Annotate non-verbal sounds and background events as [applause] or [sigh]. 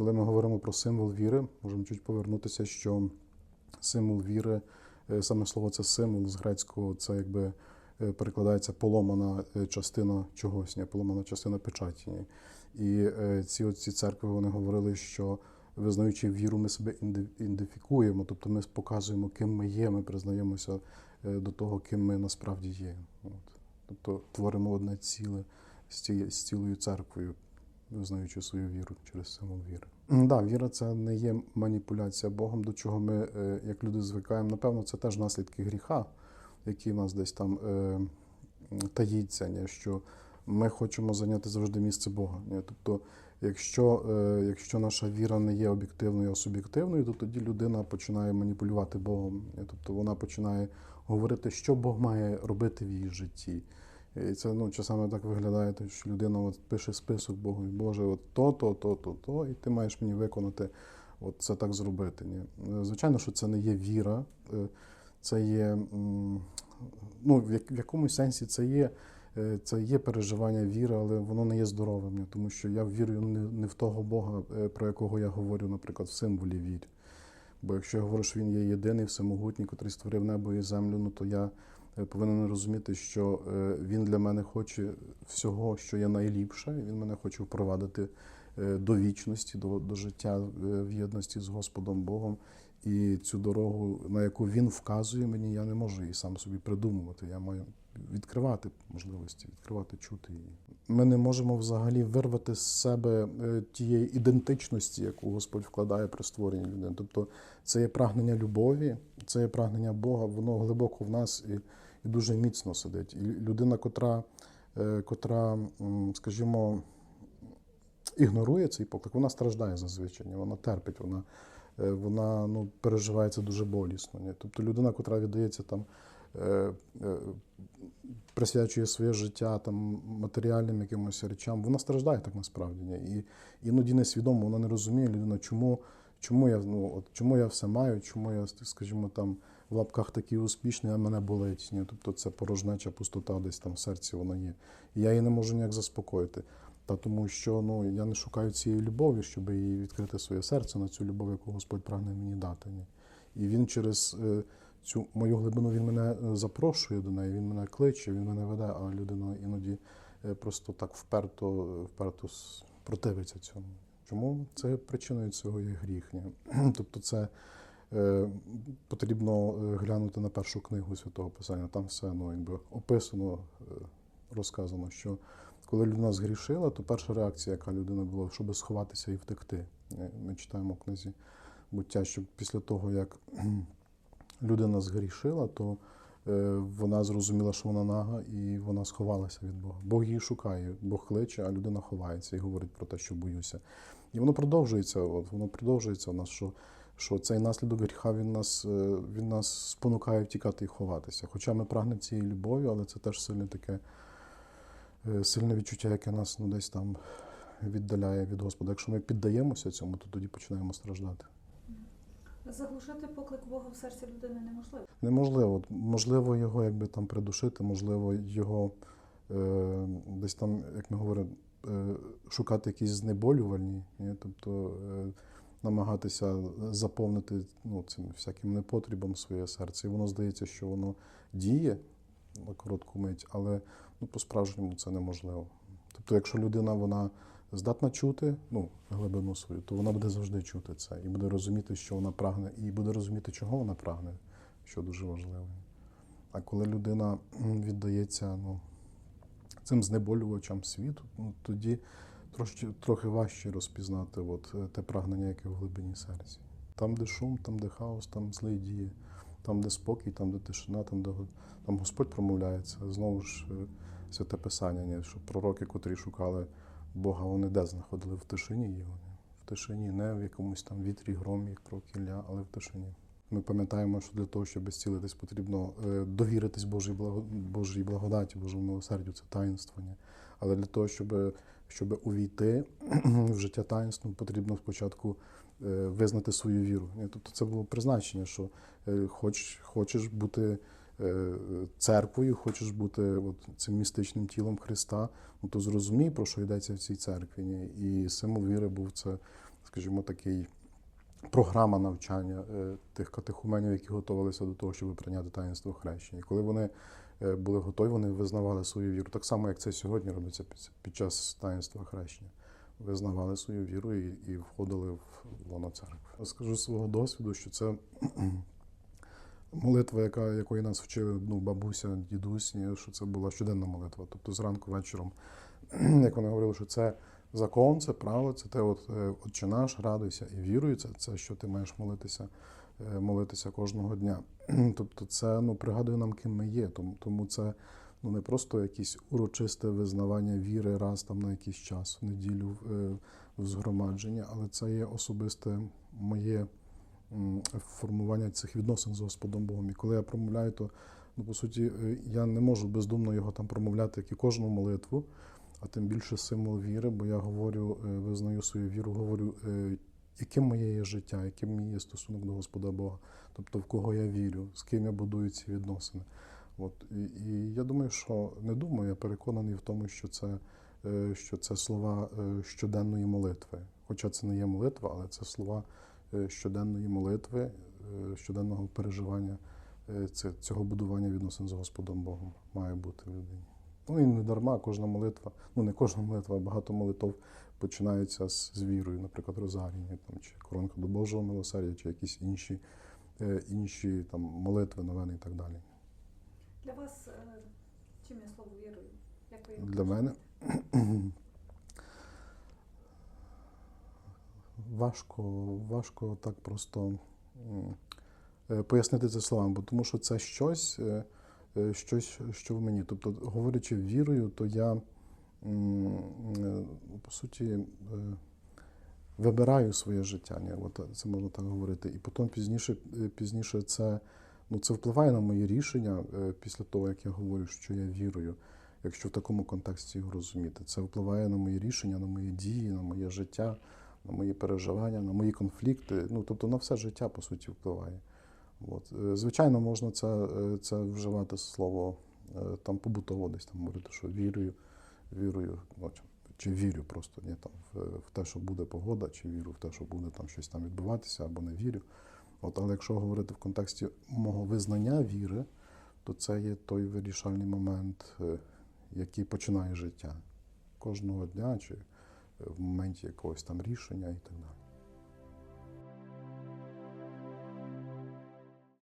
Коли ми говоримо про символ віри, можемо чуть повернутися, що символ віри, е, саме слово це символ з грецького, це якби е, перекладається поломана частина чогось, ні, поломана частина печаті. І е, ці оці церкви вони говорили, що визнаючи віру, ми себе ідентифікуємо, тобто ми показуємо, ким ми є, ми признаємося до того, ким ми насправді є. От. Тобто творимо одне ціле з цілою церквою, визнаючи свою віру через символ віри. Да, віра це не є маніпуляція Богом, до чого ми, е, як люди, звикаємо. Напевно, це теж наслідки гріха, які в нас десь там е, таїться, ні, що ми хочемо зайняти завжди місце Бога. Ні. Тобто, якщо, е, якщо наша віра не є об'єктивною, а суб'єктивною, то тоді людина починає маніпулювати Богом. Ні. Тобто вона починає говорити, що Бог має робити в її житті. І це ну, часами так виглядає, що людина от, пише список Богу, Боже, от то, то, то, то, то, і ти маєш мені виконати, от це так зробити. Ні. Е, Звичайно, що це не є віра, е, це є, ну, в якомусь сенсі це є. е, Це є переживання віри, але воно не є здоровим, тому що я вірю не, в того Бога, про якого я говорю, наприклад, в символі вірі. Бо якщо я говорю, що він є єдиний, всемогутній, котрий створив небо і землю, ну то я повинен розуміти, що е, він для мене хоче всього, що є найліпше. Він мене хоче впровадити е, до вічності, до, до життя е, в єдності з Господом Богом. І цю дорогу, на яку він вказує мені, я не можу її сам собі придумувати. Я маю відкривати можливості, відкривати чути її. Ми не можемо взагалі вирвати з себе е, тієї ідентичності, яку Господь вкладає при створенні людини. Тобто це є прагнення любові, це є прагнення Бога, воно глибоко в нас і, і дуже міцно сидить. І людина, котра, е, котра, скажімо, ігнорує цей поклик, вона страждає зазвичай, вона терпить, вона, е, вона ну, переживає це дуже болісно. Ні. Тобто людина, котра віддається там, е, присвячує своє життя там, матеріальним якимось речам, вона страждає так насправді. І іноді несвідомо вона не розуміє людина, чому, чому, я, ну, от, чому я все маю, чому я, скажімо, там в лапках такий успішний, а мене болить. Ні. Тобто це порожнеча пустота десь там в серці вона є. І я її не можу ніяк заспокоїти. Та тому що ну, я не шукаю цієї любові, щоб їй відкрити своє серце на цю любов, яку Господь прагне мені дати. Ні. І він через е, цю мою глибину він мене е, запрошує до неї, він мене кличе, він мене веде, а людина іноді е, просто так вперто, вперто противиться цьому. Чому це причиною цього є гріх? Ні? [clears throat] Тобто це потрібно е, глянути на першу книгу Святого Писання. Там все ну, якби описано, е, розказано, що коли людина згрішила, то перша реакція, яка людина була, щоб сховатися і втекти. Е, Ми читаємо в книзі буття, що після того, як [clears throat] людина згрішила, то е, вона зрозуміла, що вона нага, і вона сховалася від Бога. Бог її шукає, Бог кличе, а людина ховається і говорить про те, що боюся. І воно продовжується, от, воно продовжується у нас, що, що цей наслідок гріха він нас, е, він нас спонукає втікати і ховатися. Хоча ми прагнемо цієї любові, але це теж сильне таке е, сильне відчуття, яке нас ну, десь там віддаляє від Господа. Якщо ми піддаємося цьому, то тоді починаємо страждати. Заглушити поклик Бога в серці людини неможливо. Неможливо. Можливо, його якби там придушити, можливо, його е, десь там, як ми говоримо, е, шукати якісь знеболювальні, ні? тобто е, намагатися заповнити ну, цим всяким непотрібом своє серце. І воно здається, що воно діє на коротку мить, але ну, по-справжньому це неможливо. Тобто, якщо людина вона здатна чути ну, глибину свою, то вона буде завжди чути це і буде розуміти, що вона прагне, і буде розуміти, чого вона прагне, що дуже важливо. А коли людина віддається ну, цим знеболювачам світу, ну, тоді трошки, трохи важче розпізнати от, е, те прагнення, яке в глибині серця. Там, де шум, там, де хаос, там злий діє, там, де спокій, там, де тишина, там, де там Господь промовляється. Знову ж е, святе писання, що пророки, котрі шукали Бога, вони де знаходили в тишині його. В тишині, не в якомусь там вітрі, громі, як пророк але в тишині. Ми пам'ятаємо, що для того, щоб зцілитись, потрібно е, довіритись Божій, благо, благодаті, Божому милосердю, це таїнство. Але для того, щоб, щоб увійти [clears throat] в життя таїнством, потрібно спочатку е, визнати свою віру. Тобто це було призначення, що е, хоч, хочеш бути е, церквою, хочеш бути от, цим містичним тілом Христа, ну то зрозумій, про що йдеться в цій церкві. І символ віри був це скажімо, такий програма навчання тих катехуменів, які готувалися до того, щоб прийняти таїнство хрещення. Коли вони були готові, вони визнавали свою віру. Так само, як це сьогодні робиться під- час таїнства хрещення. Визнавали свою віру і, і входили в лоно церкви. Скажу з свого досвіду, що це [clears throat] молитва, яка, якої нас вчили ну, бабуся, дідусь, що це була щоденна молитва. Тобто зранку вечором, [clears throat] як вони говорили, що це закон, це право, це те, от, е, отче наш, радуйся і віруй, це, це що ти маєш молитися, е, молитися кожного дня. [clears throat] Тобто це ну, пригадує нам, ким ми є. Тому, це ну, не просто якесь урочисте визнавання віри раз там на якийсь час, в неділю е, в згромадження, але це є особисте моє формування цих відносин з Господом Богом. І коли я промовляю, то ну, по суті е, я не можу бездумно його там промовляти, як і кожну молитву, а тим більше символ віри, бо я говорю, е, визнаю свою віру, говорю, е, яким моє є життя, яким мій є стосунок до Господа Бога, тобто в кого я вірю, з ким я будую ці відносини. От. І, і я думаю, що не думаю, я переконаний в тому, що це, е, що це слова е, щоденної молитви. Хоча це не є молитва, але це слова е, щоденної молитви, щоденного переживання цього будування відносин з Господом Богом має бути в людині. Ну і не дарма кожна молитва, ну не кожна молитва, а багато молитв починаються з, з вірою, наприклад, Розарії, там, чи коронка до Божого милосердя, чи якісь інші, е, інші там, молитви, новини і так далі. Для вас е, чим є слово вірою? Як ви Для мене [clears throat] важко, важко так просто е, пояснити це словами, бо тому що це щось, е, щось, що в мені. Тобто, говорячи вірою, то я е, по суті е, вибираю своє життя. Ні? От це можна так говорити. І потім пізніше, е, пізніше це, ну, це впливає на мої рішення е, після того, як я говорю, що я вірую. Якщо в такому контексті його розуміти, це впливає на мої рішення, на мої дії, на моє життя, на мої переживання, на мої конфлікти. Ну тобто на все життя по суті впливає. От. Е, Звичайно, можна це, е, це вживати слово е, там побутово, десь там говорити, що вірую, вірую, ну, чи- вірю просто ні, там, в, в те, що буде погода, чи вірю в те, що буде там щось там відбуватися, або не вірю. От, але якщо говорити в контексті мого визнання віри, то це є той вирішальний момент, який починає життя кожного дня, чи в моменті якогось там рішення і так далі.